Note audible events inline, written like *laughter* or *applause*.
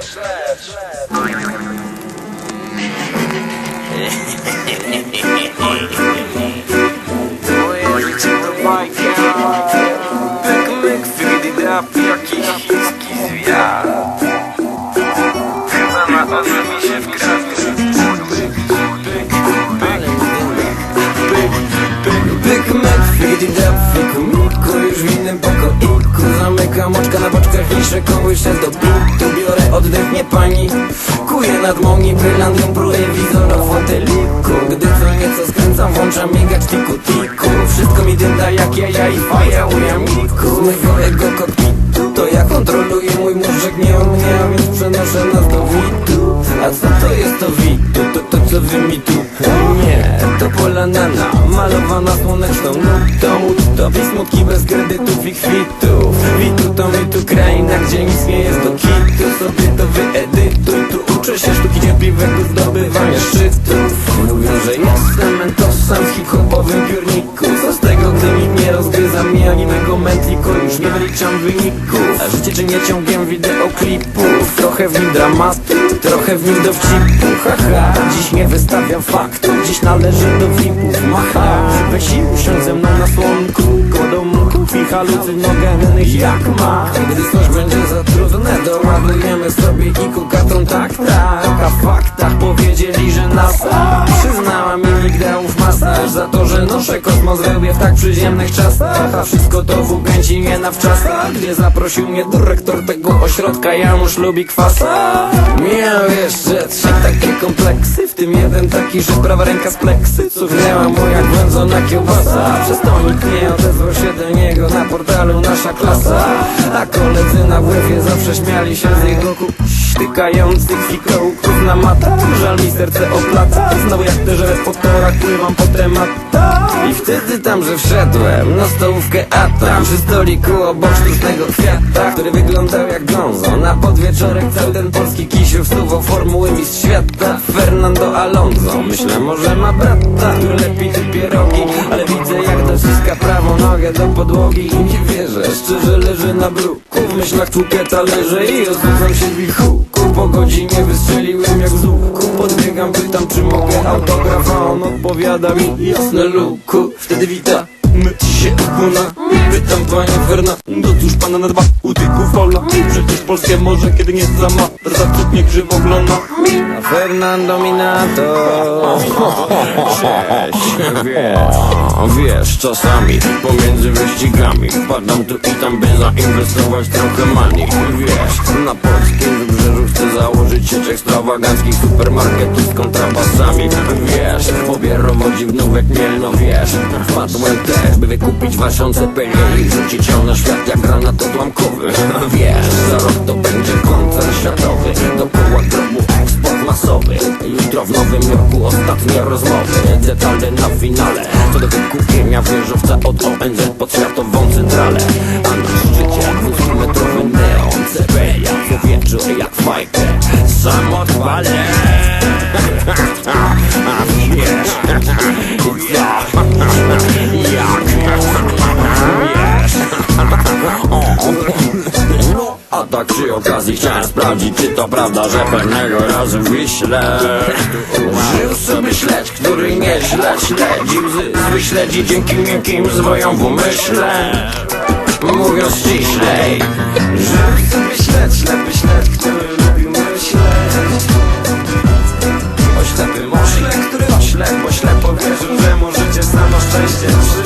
slash. *laughs* kołysze do butu Biorę oddech, nie pani. Kuję nad moni, brylandią, pruję wizor na foteliku. Gdy co nieco skręcam, włączam migacz tiku tiku. Wszystko mi dynda jak jaja i faja u jamiku Z mego ego kokpitu To ja kontroluję mój mózg, nie on mnie, a więc przenoszę nas do witu. A co to jest to witu? To to co wy mi tu? Nie, to polanana, malowana słoneczną nutą. Utopi smutki bez kredytów i kwitów Witu to mi tu kraina, gdzie nic nie jest do kitu Sobie to wyedytuj, tu uczę się sztuki cierpliwego zdobywania szczytów Mówią, że jestem mentosem w hip-hopowym piórniku. Co z tego, gdy mi nie rozgryza mnie ani mego mętliku Już nie wyliczam wyników A życie czynię ciągiem wideoklipów Trochę w nim dramatu, trochę w nim dowcipu. Haha, dziś nie wystawiam faktów Dziś należy do VIP-ów. Macha, weź i usiądź ze mną na słonku Kodomków i halucynogennych jak ma. Gdy coś będzie za trudne Doładujemy sobie i kukatą tak, tak. A w faktach powiedzieli, że NASA Przyznała mi migdałów masaż Za to, że noszę kosmos robię w tak przyziemnych czasach. A wszystko to w ukręcinie na wczasach Gdzie zaprosił mnie dyrektor tego ośrodka Janusz lubi kwasa. Miał kompleksy W tym jeden taki, że prawa ręka z pleksy Cuchnęła mu jak wędzona kiełbasa. Przez to nikt nie odezwał się do niego Na portalu nasza klasa. A koledzy na WF-ie zawsze śmiali się z jego kup Tykających fikołków na matach Żal mi serce oplata. Znowu jak te żele w potorach Pływam po tematach. I wtedy tam, że wszedłem Na stołówkę a tam Przy stoliku obok sztucznego kwiata Który wyglądał jak gonzo. Na podwieczorek cały ten polski kisiu Wsuwał formuły mistrz świata Fernando Alonso. Myślę może ma brata Który lepi te pierogi Ale widzę jak dociska prawą nogę do podłogi. I nie wierzę Szczerze leży na bruku. W myślach tłukę talerze I osudzam się w wilku Po godzinie wystrzeliłem jak z łuku. Podbiegam, pytam czy mogę autograf A on odpowiada mi jasne luku Wtedy wita My się kuna Pytam panie Fernando Cóż pana na dwa utyków pola? Przecież polskie morze kiedy nie zama Zaczut nie krzywo glona A Fernando Minato Cześć Wiesz, wiesz czasami Pomiędzy wyścigami Wpadam tu i tam by zainwestować trochę money Wiesz, na polskim chcę założyć sieć ekstrawaganckich supermarketów z kontrabasami. Wiesz, pobierowo dziwnówek Mielno wiesz. Wpadłem też, by wykupić waszące penie I rzucić ją na świat jak granat odłamkowy. Wiesz, za rok to będzie koncert światowy. Dookoła grobu eksport masowy. Jutro w Nowym Jorku ostatnie rozmowy. Detale na finale. Co do wykupienia wieżowca od ONZ pod światową centralę. A na szczycie 200-metrowy neon CB jak w powietrzu jak fajkę. Sam odwalę A wiesz Jak Wiesz No, a tak przy okazji chciałem sprawdzić, czy to prawda, że pewnego razu wyślę. Żył sobie śledź, który nieźle śledził Zły śledzi dzięki miękkim zwojom w umyśle Mówiąc ściślej Że chcę być lec, lepiej śled, który lubił myśleć O ślepy może, który oślep, bo ślepo wierzył, że możecie samo szczęście. przyjść